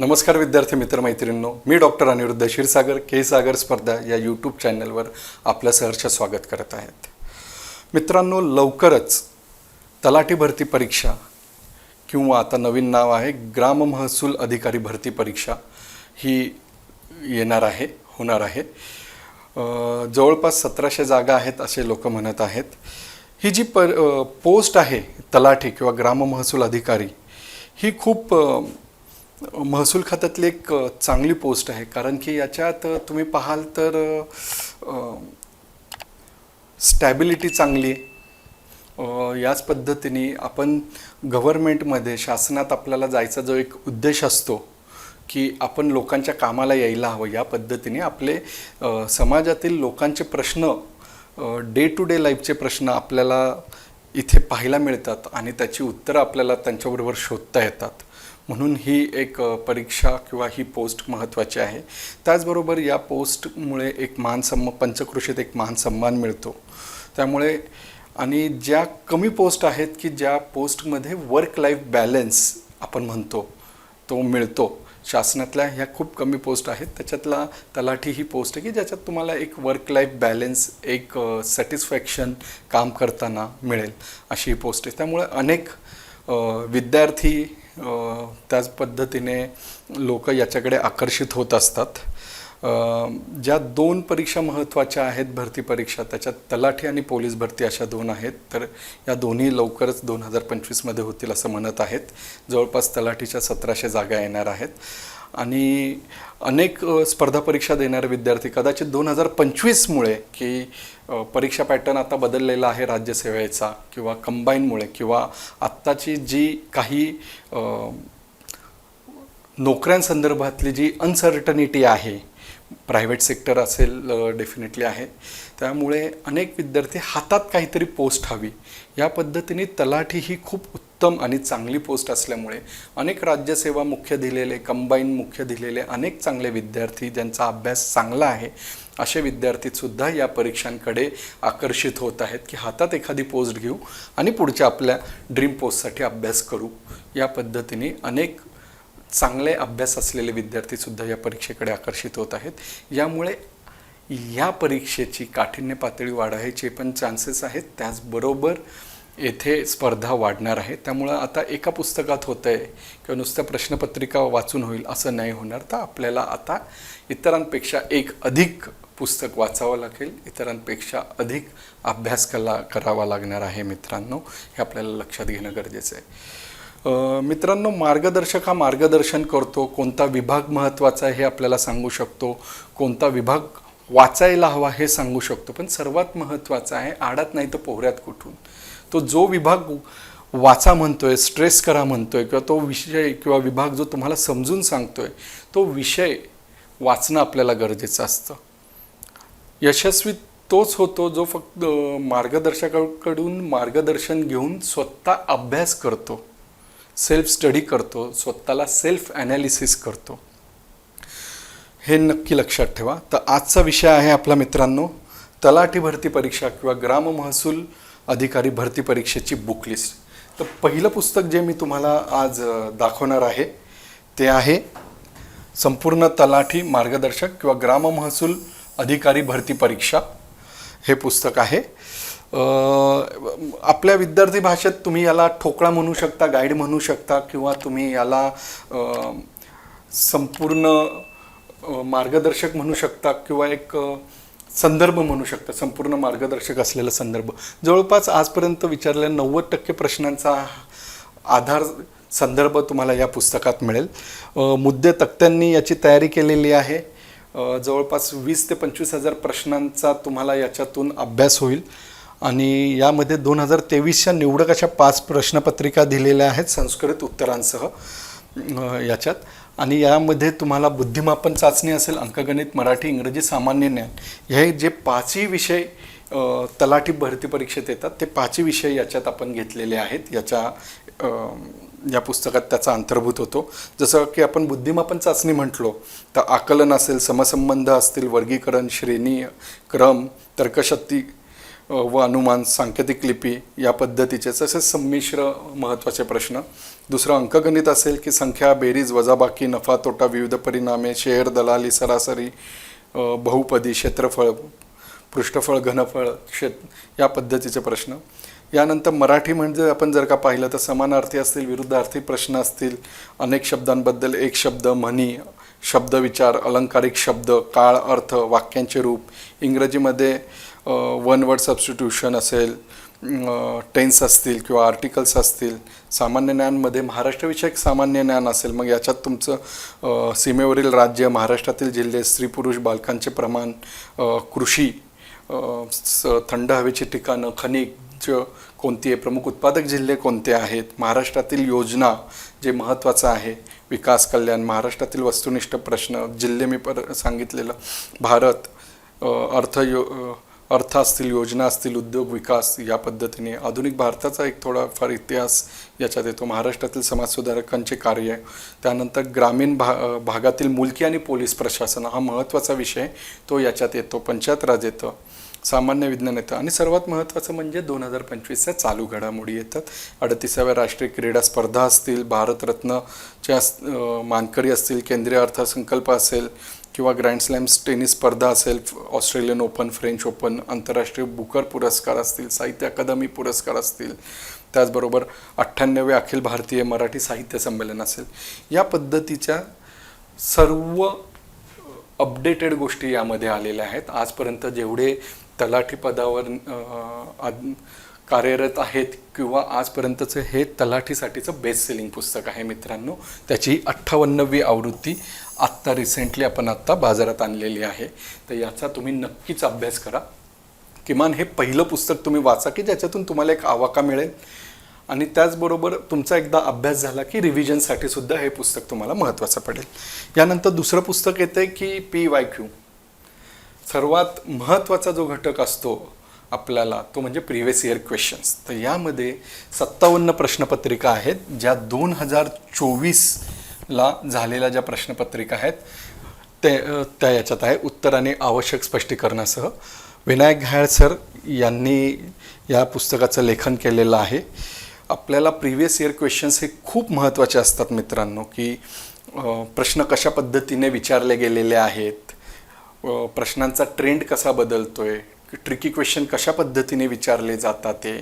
नमस्कार विद्यार्थी मित्र मैत्रिणींनो मी डॉक्टर अनिरुद्ध क्षीरसागर के सागर स्पर्धा या यूट्यूब चॅनलवर आपलं सहर्ष स्वागत करत आहेत. मित्रांनो लवकरच तलाठी भरती परीक्षा किंवा आता नवीन नाव आहे ग्राम महसूल अधिकारी भरती परीक्षा ही येणार आहे होणार आहे. जवळपास सतराशे जागा आहेत असे लोक म्हणत आहेत. ही जी पर पोस्ट आहे तलाठी किंवा ग्राम महसूल अधिकारी ही खूप महसूल खात्यातली एक चांगली पोस्ट आहे. कारण की याच्यात तुम्ही पाहाल तर स्टॅबिलिटी चांगली. याच पद्धतीने आपण गव्हर्मेंटमध्ये शासनात आपल्याला जायचा जो एक उद्देश असतो की आपण लोकांच्या कामाला यायला हवं. या पद्धतीने आपले समाजातील लोकांचे प्रश्न डे टू डे लाईफचे प्रश्न आपल्याला इथे पाहायला मिळतात आणि त्याची उत्तरं आपल्याला त्यांच्याबरोबर शोधता येतात. म्हणून ही एक परीक्षा किंवा ही पोस्ट महत्त्वाची आहे. त्याचबरोबर या पोस्टमुळे एक मान पंचकृषीत एक मान सन्मान मिळतो. त्यामुळे आणि ज्या कमी पोस्ट आहेत की ज्या पोस्टमध्ये वर्क लाईफ बॅलन्स आपण म्हणतो तो मिळतो. शासनातल्या ह्या खूप कमी पोस्ट आहेत. त्याच्यातला तलाठी ही पोस्ट आहे की ज्याच्यात तुम्हाला एक वर्क लाईफ बॅलेन्स एक सॅटिस्फॅक्शन काम करताना मिळेल अशी ही पोस्ट आहे. त्यामुळे अनेक विद्यार्थी त्याच पद्धतीने लोक याच्याकडे आकर्षित होत असतात. ज्या दोन परीक्षा महत्त्वाच्या आहेत भरती परीक्षा त्याच्यात तलाठी आणि पोलीस भरती अशा दोन आहेत. तर या दोन्ही लवकरच दोन हजार पंचवीसमध्ये होतील असं म्हणत आहेत. जवळपास तलाठीच्या सतराशे जागा येणार आहेत. आणि अनेक स्पर्धा परीक्षा देणारे विद्यार्थी कदाचित दोन हजार पंचवीसमुळे की परीक्षा पॅटर्न आता बदललेला आहे राज्यसेवेचा किंवा कंबाईनमुळे किंवा आत्ताची जी काही नोकऱ्यांसंदर्भातली जी अनसर्टनिटी आहे प्रायव्हेट सेक्टर असेल डेफिनेटली आहे. त्यामुळे अनेक विद्यार्थी हातात काहीतरी पोस्ट हवी. या पद्धतीने तलाठी ही खूप उत्तम आणि चांगली पोस्ट असल्यामुळे अनेक राज्यसेवा मुख्य दिलेले कंबाईन मुख्य दिलेले अनेक चांगले विद्यार्थी ज्यांचा अभ्यास चांगला आहे असे विद्यार्थीसुद्धा या परीक्षांकडे आकर्षित होत आहेत की हातात एखादी पोस्ट घेऊ आणि पुढच्या आपल्या ड्रीम पोस्टसाठी अभ्यास करू. या पद्धतीने अनेक चांगले अभ्यास असलेले विद्यार्थीसुद्धा या परीक्षेकडे आकर्षित होत आहेत. यामुळे या परीक्षेची काठिण्य पातळी वाढायचे पण चान्सेस आहेत. त्याचबरोबर येथे स्पर्धा वाढणार आहे. त्यामुळं आता एका पुस्तकात होतं आहे किंवा नुसत्या प्रश्नपत्रिका वाचून होईल असं नाही होणार. तर आपल्याला आता इतरांपेक्षा एक अधिक पुस्तक वाचावं लागेल. इतरांपेक्षा अधिक अभ्यास कला करावा लागणार आहे मित्रांनो. हे आपल्याला लक्षात घेणं गरजेचं आहे. मित्रांनो मार्गदर्शक हा मार्गदर्शन करतो. कोणता विभाग महत्त्वाचा आहे हे आपल्याला सांगू शकतो. कोणता विभाग वाचायला हवा हे सांगू शकतो पण सर्वात महत्त्वाचं आहे आडात नाही तर पोहऱ्यात कुठून. तो जो विभाग वाचा म्हणतोय स्ट्रेस करा म्हणतोय किंवा तो विषय किंवा विभाग जो तुम्हाला समजून सांगतोय तो विषय वाचणं आपल्याला गरजेचं असतं. यशस्वी तोच होतो जो फक्त मार्गदर्शकाकडून मार्गदर्शन घेऊन स्वतः अभ्यास करतो सेल्फ स्टडी करतो स्वतःला सेल्फ ॲनालिसिस करतो. हे नक्की लक्षात ठेवा. तर आजचा विषय आहे आपला मित्रांनो तलाठी भरती परीक्षा किंवा ग्राम महसूल अधिकारी भरती परीक्षेची बुक लिस्ट तर पहिलं पुस्तक जे मी तुम्हाला आज दाखवणार आहे ते आहे संपूर्ण तलाठी मार्गदर्शक किंवा ग्राम महसूल अधिकारी भरती परीक्षा. हे पुस्तक आहे. आपल्या विद्यार्थी भाषेत तुम्ही याला ठोकळा म्हणू शकता गाईड म्हणू शकता किंवा तुम्ही याला संपूर्ण मार्गदर्शक म्हणू शकता किंवा एक संदर्भ म्हणू शकता संपूर्ण मार्गदर्शक असलेला संदर्भ. जवळपास आजपर्यंत विचारलेल्या नव्वद टक्के प्रश्नांचा आधार संदर्भ तुम्हाला या पुस्तकात मिळेल. मुद्दे तक्त्यांनी याची तयारी केलेली आहे. जवळपास वीस ते पंचवीस हजार प्रश्नांचा तुम्हाला याच्यातून अभ्यास होईल. आणि यामध्ये दोन हजार तेवीसच्या निवडक अशा पाच प्रश्नपत्रिका दिलेल्या आहेत संस्कृत उत्तरांसह याच्यात. आणि यामध्ये तुम्हाला बुद्धिमापन चाचणी असेल अंकगणित मराठी इंग्रजी सामान्य ज्ञान हे जे पाचही विषय तलाठी भरती परीक्षेत येतात ते पाचही विषय याच्यात आपण घेतलेले आहेत. याच्या या पुस्तकात त्याचा अंतर्भूत होतो. जसं की आपण बुद्धिमापन चाचणी म्हटलो तर आकलन असेल समसंबंध असतील वर्गीकरण श्रेणी क्रम तर्कशक्ती व अनुमान सांकेतिक लिपी या पद्धतीचे तसेच संमिश्र महत्त्वाचे प्रश्न. दुसरं अंकगणित असेल की संख्या बेरीज वजाबाकी नफा तोटा विविध परिणामे शेअर दलाली सरासरी बहुपदी क्षेत्रफळ पृष्ठफळ घनफळ क्षेत या पद्धतीचे प्रश्न. यानंतर मराठी म्हणजे आपण जर का पाहिलं तर समानार्थी असतील विरुद्धार्थी प्रश्न असतील अनेक शब्दांबद्दल एक शब्द म्हणी शब्दविचार अलंकारिक शब्द काळ अर्थ वाक्यांचे रूप इंग्रजीमध्ये वन वर्ड सबस्टिट्यूशन असेल टेन्स असतील किंवा आर्टिकल्स असतील सामान्य ज्ञानमध्ये महाराष्ट्रविषयक सामान्य ज्ञान असेल मग याच्यात तुमचं सीमेवरील राज्य महाराष्ट्रातील जिल्हे स्त्री पुरुष बालकांचे प्रमाण कृषी स- थंड हवेची ठिकाणं खनिज कोणती आहे प्रमुख उत्पादक जिल्हे कोणते आहेत महाराष्ट्रातील योजना जे महत्त्वाचं आहे विकास कल्याण महाराष्ट्रातील वस्तुनिष्ठ प्रश्न जिल्हे मी पर सांगितलेलं भारत अर्थ यो अर्थ असतील योजना असतील उद्योग विकास या पद्धतीने आधुनिक भारताचा एक थोडाफार इतिहास याच्यात येतो. महाराष्ट्रातील समाजसुधारकांचे कार्य त्यानंतर ग्रामीण भा भागातील मुलकी आणि पोलीस प्रशासन हा महत्त्वाचा विषय तो याच्यात येतो पंचायत राज येतं सामान्य विज्ञान येतं आणि सर्वात महत्त्वाचं म्हणजे दोन हजार पंचवीसच्या चालू घडामोडी येतात. अडतीसाव्या राष्ट्रीय क्रीडा स्पर्धा असतील भारतरत्नच्या मानकरी असतील केंद्रीय अर्थसंकल्प असेल किंवा ग्रँड स्लॅम्स टेनिस स्पर्धा असेल ऑस्ट्रेलियन ओपन फ्रेंच ओपन आंतरराष्ट्रीय बुकर पुरस्कार असतील साहित्य अकादमी पुरस्कार असतील त्याचबरोबर अठ्ठ्याण्णवे अखिल भारतीय मराठी साहित्य संमेलन असेल या पद्धतीच्या सर्व अपडेटेड गोष्टी यामध्ये आलेल्या आहेत. आजपर्यंत जेवढे तलाठी पदावर कार्यरत आहेत किंवा आजपर्यंतचं हे तलाठीसाठीचं बेस्ट सेलिंग पुस्तक आहे मित्रांनो त्याची अठ्ठावन्नवी आवृत्ती आत्ता रिसेंटली आपण आत्ता बाजारात आणलेली आहे. तर याचा तुम्ही नक्कीच अभ्यास करा. किमान हे पहिलं पुस्तक तुम्ही वाचा की ज्याच्यातून तुम्हाला एक आवाका मिळेल. आणि त्याचबरोबर तुमचा एकदा अभ्यास झाला की रिव्हिजनसाठी सुद्धा हे पुस्तक तुम्हाला महत्त्वाचं पडेल. यानंतर दुसरं पुस्तक येतं की पी वाय क्यू सर्वात महत्त्वाचा जो घटक असतो आपल्याला तो म्हणजे प्रिव्हियस इयर क्वेश्चन्स तर यामध्ये सत्तावन्न प्रश्नपत्रिका आहेत ज्या दोन हजार चोवीस ला झालेल्या ज्या प्रश्नपत्रिका आहेत ते त्या याच्यात आहे. उत्तर आणि आवश्यक स्पष्टीकरणासह. विनायक घायल सर यांनी या पुस्तकाचं लेखन केलेलं आहे. आपल्याला प्रिव्हियस इयर क्वेश्चन्स हे खूप महत्त्वाचे असतात मित्रांनो की प्रश्न कशा पद्धतीने विचारले गेलेले आहेत प्रश्नांचा ट्रेंड कसा बदलतो आहे ट्रिकी क्वेश्चन कशा पद्धतीने विचारले जातात ते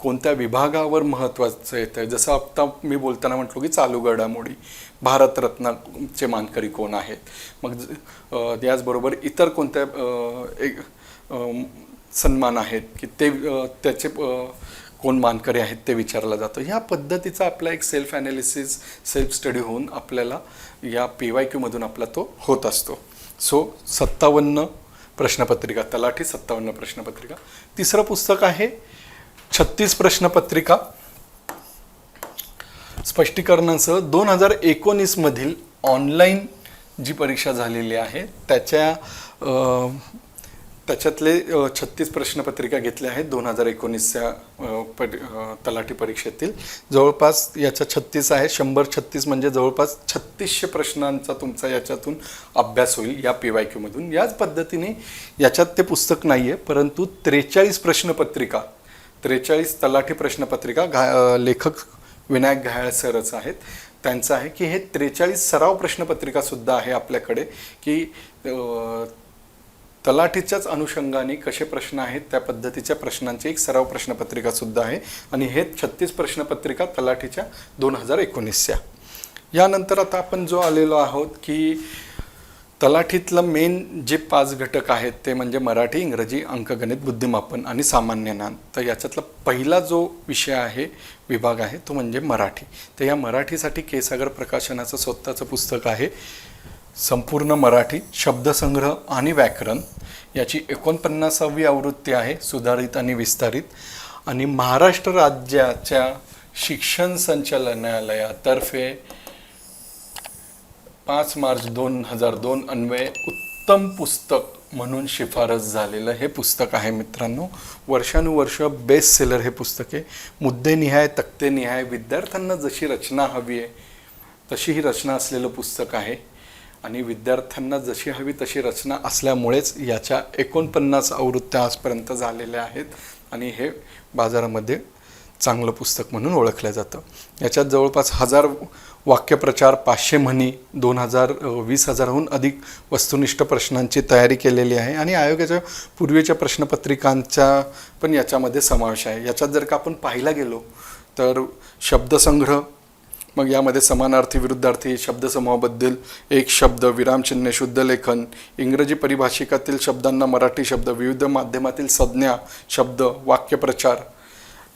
कोणत्या विभागावर महत्त्वाचं येतं जसं आत्ता मी बोलताना म्हटलो की चालू घडामोडी. भारतरत्नाचे मानकरी कोण आहेत? मग ज- याचबरोबर इतर कोणत्या एक सन्मान आहेत की ते त्याचे कोण मानकरी आहेत ते विचारलं जातं. ह्या पद्धतीचा आपला एक सेल्फ ॲनालिसिस सेल्फ स्टडी होऊन आपल्याला या पी वाय क्यूमधून आपला तो होत असतो. सो सत्तावन्न प्रश्नपत्रिका तलाठी सत्तावन्न प्रश्नपत्रिका. तिसरं पुस्तक आहे छत्तीस प्रश्नपत्रिका. स्पष्टीकरणासह दोन हजार एकोणीसमधील ऑनलाईन जी परीक्षा झालेली आहे त्याच्या त्याच्यातले छत्तीस प्रश्नपत्रिका घेतल्या आहेत दोन हजार एकोणीसच्या परी तलाठी परीक्षेतील. जवळपास याच्या छत्तीस आहे शंभर छत्तीस म्हणजे जवळपास छत्तीसशे प्रश्नांचा तुमचा याच्यातून अभ्यास होईल या पी वाय क्यूमधून याच पद्धतीने याच्यात ते पुस्तक नाही आहे परंतु त्रेचाळीस प्रश्नपत्रिका त्रेचाळीस तलाठी प्रश्नपत्रिका घा लेखक विनायक घायाळ सरच आहेत. त्यांचं आहे की हे त्रेचाळीस सराव प्रश्नपत्रिकासुद्धा आहे आपल्याकडे की तलाठीच्याच अनुषंगाने कसे प्रश्न आहेत त्या पद्धतीच्या प्रश्नांची एक सराव प्रश्नपत्रिकासुद्धा आहे. आणि हे छत्तीस प्रश्नपत्रिका तलाठीच्या दोन हजार एकोणीसच्या. यानंतर आता आपण जो आलेलो आहोत की तलाठीतलं मेन जे पाच घटक आहेत ते म्हणजे मराठी इंग्रजी अंकगणित बुद्धिमापन आणि सामान्य ज्ञान. तर याच्यातला पहिला जो विषय आहे विभाग आहे तो म्हणजे मराठी. तर या मराठीसाठी केसागर प्रकाशनाचं स्वतःचं पुस्तक आहे संपूर्ण मराठी शब्दसंग्रह आणि व्याकरण. याची एकोणपन्नासावी आवृत्ती आहे सुधारित आणि विस्तारित. आणि महाराष्ट्र राज्याच्या शिक्षण संचालनालयातर्फे पाच मार्च दोन हजार दोन अन्वये उत्तम पुस्तक म्हणून शिफारस झालेलं हे पुस्तक आहे मित्रांनो. वर्षानुवर्ष बेस्ट सेलर हे पुस्तक आहे. मुद्देनिहाय तक्तेनिहाय विद्यार्थ्यांना जशी रचना हवी आहे तशी ही रचना असलेलं पुस्तक आहे. आणि विद्यार्थ्यांना जशी हवी तशी रचना असल्यामुळेच याच्या एकोणपन्नास आवृत्त्या आजपर्यंत झालेल्या आहेत. आणि हे बाजारामध्ये चांगलं पुस्तक म्हणून ओळखलं जातं. याच्यात जवळपास हजार वाक्यप्रचार पाचशे म्हणी दोन हजार वीस हजारहून अधिक वस्तुनिष्ठ प्रश्नांची तयारी केलेली आहे आणि आयोगाच्या पूर्वीच्या प्रश्नपत्रिकांचा पण याच्यामध्ये समावेश आहे. याच्यात जर का आपण पाहायला गेलो तर शब्दसंग्रह मग यामध्ये समानार्थी विरुद्धार्थी शब्दसमूहाबद्दल एक शब्द विरामचिन्ह शुद्धलेखन इंग्रजी परिभाषिकातील शब्दांना मराठी शब्द विविध माध्यमातील संज्ञा शब्द वाक्यप्रचार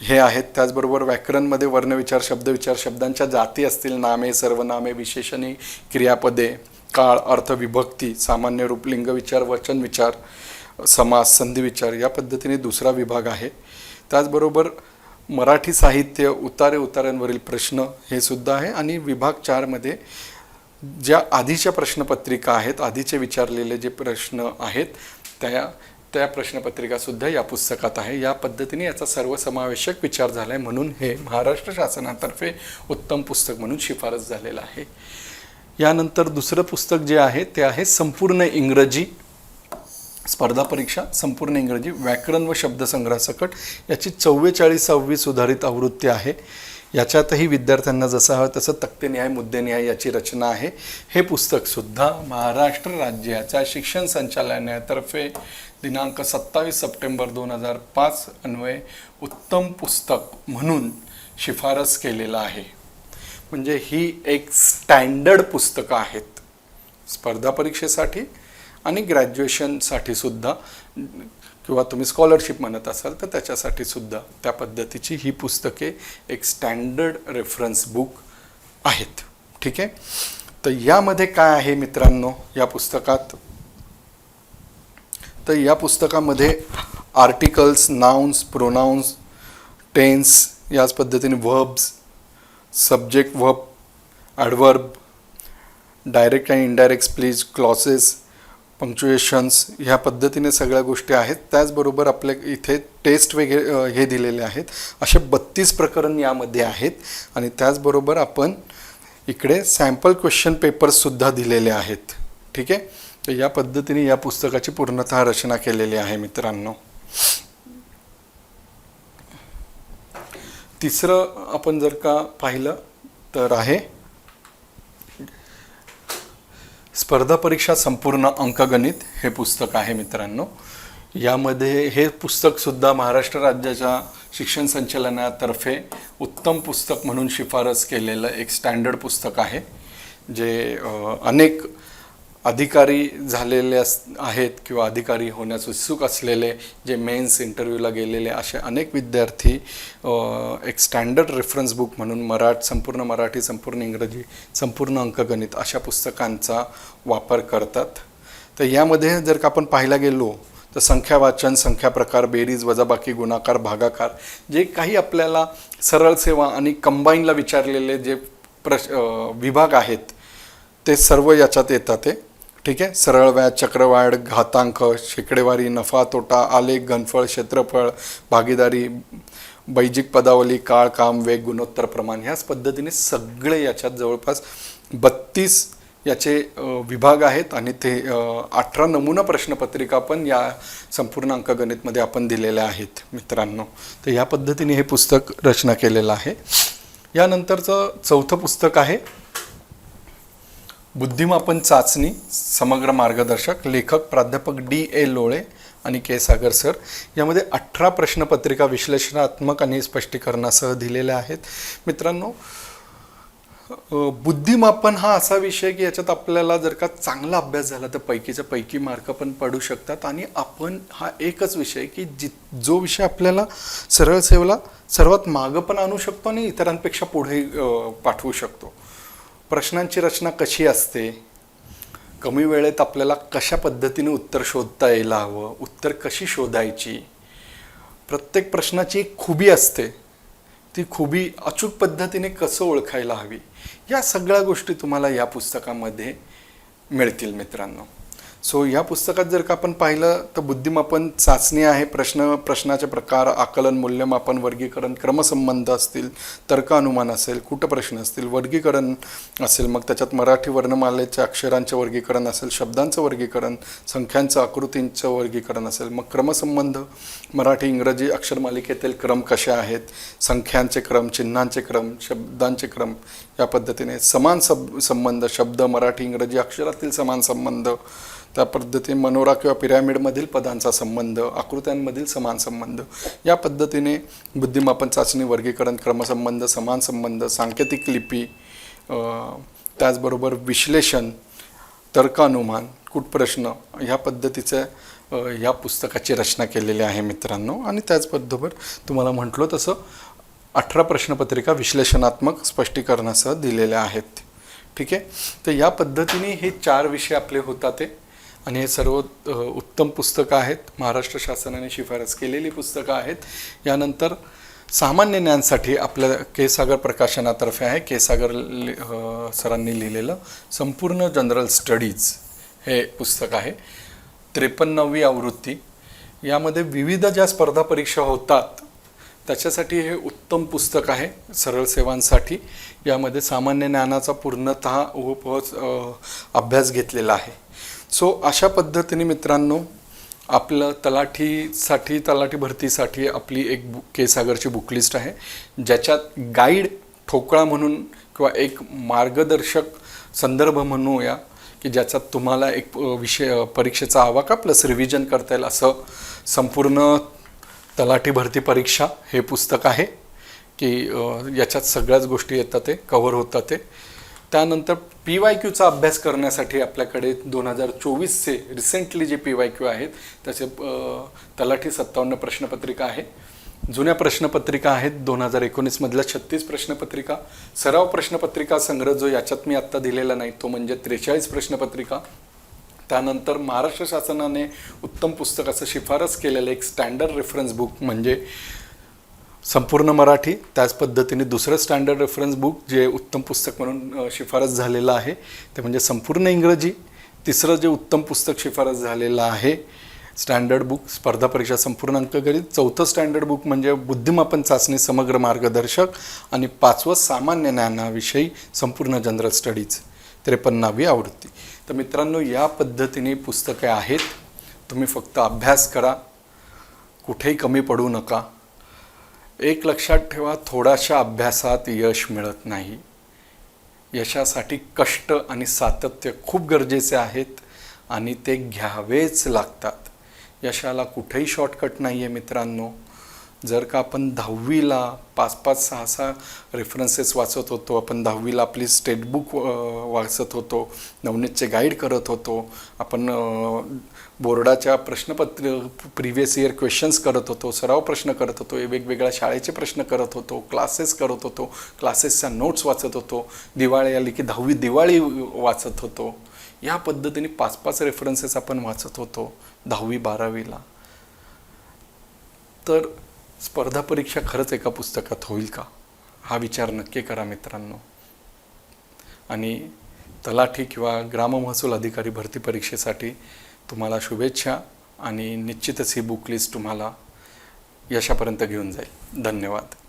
हे आहेत. त्याचबरोबर व्याकरणमध्ये वर्णविचार शब्दविचार शब्दांच्या जाती असतील नामे सर्वनामे विशेषणे क्रियापदे काळ अर्थ विभक्ती सामान्य रूप लिंगविचार वचन विचार समास संधिविचार या पद्धतीने दुसरा विभाग आहे. त्याचबरोबर मराठी साहित्य उतारे उतार्यांवरील प्रश्न हे सुद्धा आहे. आणि विभाग चारमध्ये ज्या आधीच्या प्रश्नपत्रिका आहेत आधीचे विचारलेले जे प्रश्न आहेत त्या त्या प्रश्नपत्रिकासुद्धा या पुस्तकात आहे. या पद्धतीने याचा सर्वसमावेशक विचार झाला आहे म्हणून हे महाराष्ट्र शासनातर्फे उत्तम पुस्तक म्हणून शिफारस झालेलं आहे. यानंतर दुसरं पुस्तक जे आहे ते आहे संपूर्ण इंग्रजी स्पर्धा परीक्षा. संपूर्ण इंग्रजी व्याकरण व शब्दसंग्रहासकट याची चव्वेचाळीसावी सुधारित आवृत्ती आहे. याच्यातही विद्यार्थ्यांना जसं हवं तसं तक्तेन्याय मुद्देन्याय याची रचना आहे. हे पुस्तकसुद्धा महाराष्ट्र राज्याच्या शिक्षण संचालनातर्फे दिनांक सत्तावीस सप्टेंबर दोन हजार पाच अन्वये उत्तम पुस्तक म्हणून शिफारस केलेलं आहे. म्हणजे ही एक स्टँडर्ड पुस्तकं आहेत. स्पर्धा परीक्षेसाठी आणि ग्रॅज्युएशनसाठी सुद्धा किंवा तुम्ही स्कॉलरशिप म्हणत असाल तर त्याच्यासाठी सुद्धा त्या पद्धतीची ही पुस्तके एक स्टँडर्ड रेफरन्स बुक आहेत. ठीक आहे? तर यामध्ये काय आहे मित्रांनो या पुस्तकात? तर या पुस्तकामध्ये आर्टिकल्स नाउन्स प्रोनाउन्स टेन्स याच पद्धतीने verbs subject verb adverb direct and indirect speech clauses punctuations ह्या पद्धतीने सगळ्या गोष्टी आहेत. त्याचबरोबर आपल्या इथे टेस्ट वगैरे हे दिलेले आहेत. असे बत्तीस प्रकरण यामध्ये आहेत. आणि त्याचबरोबर आपण इकडे सॅम्पल क्वेश्चन पेपर्ससुद्धा दिलेले आहेत. ठीक आहे? तर या पद्धतीने या पुस्तकाची पूर्णतः रचना केलेली आहे मित्रांनो. तिसरं आपण जर का पाहिलं तर आहे स्पर्धा परीक्षा संपूर्ण अंकगणित हे पुस्तक आहे मित्रांनो. यामध्ये हे पुस्तकसुद्धा महाराष्ट्र राज्याच्या शिक्षण संचालनातर्फे उत्तम पुस्तक म्हणून शिफारस केलेलं एक स्टँडर्ड पुस्तक आहे. जे अनेक अधिकारी झालेले अस आहेत किंवा अधिकारी होण्यास उत्सुक असलेले जे मेन्स इंटरव्ह्यूला गेलेले असे अनेक विद्यार्थी एक स्टँडर्ड रेफरन्स बुक म्हणून मराठ संपूर्ण मराठी संपूर्ण इंग्रजी संपूर्ण अंकगणित अशा पुस्तकांचा वापर करतात. तर यामध्ये जर का आपण पाहायला गेलो तर संख्या वाचन संख्या प्रकार बेरीज वजाबाकी गुणाकार भागाकार जे काही आपल्याला सरळ सेवा आणि कंबाईनला विचारलेले जे प्रश विभाग आहेत ते सर्व याच्यात येतात ते. ठीक आहे? सरळ व्याज चक्रवाढ घातांक शेकडेवारी नफा तोटा आलेख घनफळ क्षेत्रफळ भागीदारी बैजिक पदावली काळ काम वेग गुणोत्तर प्रमाण ह्याच पद्धतीने सगळे याच्यात जवळपास बत्तीस याचे विभाग आहेत आणि ते अठरा नमुना प्रश्नपत्रिका पण या संपूर्ण अंकगणितमध्ये आपण दिलेल्या आहेत मित्रांनो. तर या पद्धतीने हे पुस्तक रचना केलेलं आहे. यानंतरचं चौथं पुस्तक आहे. बुद्धिमापन चाचणी समग्र मार्गदर्शक लेखक प्राध्यापक डी ए लोळे आणि के सागर सर यामध्ये अठरा प्रश्नपत्रिका विश्लेषणात्मक आणि स्पष्टीकरणासह दिलेल्या आहेत. मित्रांनो बुद्धिमापन हा असा विषय की याच्यात आपल्याला जर का चांगला अभ्यास झाला तर पैकीच्या पैकी मार्क पण पडू शकतात आणि आपण हा एकच विषय की जि जो विषय आपल्याला सरळ सेवेला सर्वात मागं पण आणू शकतो आणि इतरांपेक्षा पुढे पाठवू शकतो. प्रश्नांची रचना कशी असते? कमी वेळेत आपल्याला कशा पद्धतीने उत्तर शोधता यायला हवं? उत्तर कशी शोधायची? प्रत्येक प्रश्नाची एक खुबी असते. ती खुबी अचूक पद्धतीने कसं ओळखायला हवी? या सगळ्या गोष्टी तुम्हाला या पुस्तकामध्ये मिळतील मित्रांनो. सो ह्या पुस्तकात जर का आपण पाहिलं तर बुद्धिमापन चाचणी आहे. प्रश्न प्रश्नाचे प्रकार आकलन मूल्यमापन वर्गीकरण क्रमसंबंध असतील तर्कानुमान असेल कुटप्रश्न असतील वर्गीकरण असेल मग त्याच्यात मराठी वर्णमालेच्या अक्षरांचे वर्गीकरण असेल शब्दांचं वर्गीकरण संख्यांचं आकृतींचं वर्गीकरण असेल मग क्रमसंबंध मराठी इंग्रजी अक्षरमालिकेतील क्रम कसे आहेत संख्यांचे क्रम चिन्हांचे क्रम शब्दांचे क्रम या पद्धतीने समान सब संबंध शब्द मराठी इंग्रजी अक्षरातील समान संबंध त्या पद्धतीने मनोरा किंवा पिरॅमिडमधील पदांचा संबंध आकृत्यांमधील समान संबंध या पद्धतीने बुद्धिमापन चाचणी वर्गीकरण क्रमसंबंध समान संबंध सांकेतिक लिपी त्याचबरोबर विश्लेषण तर्कानुमान कुटप्रश्न ह्या पद्धतीचं या पुस्तकाची रचना केलेली आहे मित्रांनो. आणि त्याचबरोबर तुम्हाला म्हटलो तसं अठरा प्रश्नपत्रिका विश्लेषणात्मक स्पष्टीकरणासह दिलेल्या आहेत. ठीक आहे? तर या पद्धतीने हे चार विषय आपले होतात ते. आणि हे सर्व उत्तम पुस्तकं आहेत. महाराष्ट्र शासनाने शिफारस केलेली पुस्तकं आहेत. यानंतर सामान्य ज्ञानसाठी आपल्या के सागर प्रकाशनातर्फे आहे. के सागर लि- सरांनी लिहिलेलं संपूर्ण जनरल स्टडीज हे पुस्तक आहे. त्रेपन्नावी आवृत्ती. यामध्ये विविध ज्या स्पर्धा परीक्षा होतात त्याच्यासाठी हे उत्तम पुस्तक आहे सरळ सेवांसाठी. यामध्ये सामान्य ज्ञानाचा पूर्णतः उप अभ्यास घेतलेला आहे. सो अशा पद्धतीने मित्रांनो आपलं तलाठीसाठी तलाठी भरतीसाठी आपली एक बु के सागरची बुकलिस्ट आहे ज्याच्यात गाईड ठोकळा म्हणून किंवा एक मार्गदर्शक संदर्भ म्हणूया की ज्याचा तुम्हाला एक विषय परीक्षेचा आवाका प्लस रिव्हिजन करता येईल असं संपूर्ण तलाठी भरती परीक्षा हे पुस्तक आहे की याच्यात सगळ्याच गोष्टी येतात ते कव्हर होतात ते. त्यानंतर पी वाय क्यूचा अभ्यास करण्यासाठी आपल्याकडे दोन हजार चोवीसचे रिसेंटली जे पी वाय क्यू आहेत त्याचे तलाठी सत्तावन्न प्रश्नपत्रिका आहे. जुन्या प्रश्नपत्रिका आहेत दोन हजार एकोणीसमधल्या छत्तीस प्रश्नपत्रिका. सराव प्रश्नपत्रिका संग्रह जो याच्यात मी आत्ता दिलेला नाही तो म्हणजे त्रेचाळीस प्रश्नपत्रिका. त्यानंतर महाराष्ट्र शासनाने उत्तम पुस्तकाचं शिफारस केलेलं एक स्टँडर्ड रेफरन्स बुक म्हणजे संपूर्ण मराठी त्याच पद्धतीने दुसरं स्टँडर्ड रेफरन्स बुक जे उत्तम पुस्तक म्हणून शिफारस झालेलं आहे ते म्हणजे संपूर्ण इंग्रजी तिसरं जे उत्तम पुस्तक शिफारस झालेलं आहे स्टँडर्ड बुक स्पर्धा परीक्षा संपूर्ण अंकगणित चौथं स्टँडर्ड बुक म्हणजे बुद्धिमापन चाचणी समग्र मार्गदर्शक आणि पाचवं सामान्य ज्ञानाविषयी संपूर्ण जनरल स्टडीज त्रेपन्नावी आवृत्ती. तर मित्रांनो या पद्धतीने पुस्तके आहेत. तुम्ही फक्त अभ्यास करा. कुठेही कमी पडू नका. एक लक्षात ठेवा थोड्याशा अभ्यासात यश मिळत नाही. यशासाठी कष्ट आणि सातत्य खूप गरजेचे आहेत आणि ते घ्यावेच लागतात. यशाला कुठेही शॉर्टकट नाही आहे मित्रांनो. जर का आपण दहावीला पाच पाच सहा सहा रेफरन्सेस वाचत होतो आपण दहावीला आपली स्टेटबुक वाचत होतो नवनीतचे गाईड करत होतो आपण बोर्डाच्या प्रश्नपत्र प्रिव्हियस इयर क्वेश्चन्स करत होतो सराव प्रश्न करत होतो वेगवेगळ्या शाळेचे प्रश्न करत होतो क्लासेस करत होतो क्लासेसच्या नोट्स वाचत होतो दिवाळी आली की दहावी दिवाळी वाचत होतो. या पद्धतीने पाच पाच रेफरन्सेस आपण वाचत होतो दहावी बारावीला. तर स्पर्धा परीक्षा खरंच एका पुस्तकात होईल का? हा विचार नक्की करा मित्रांनो. आणि तलाठी किंवा ग्राममहसूल अधिकारी भरती परीक्षेसाठी तुम्हाला शुभेच्छा आणि निश्चितच ही बुक लिस्ट तुम्हाला यशापर्यंत घेऊन जाईल. धन्यवाद.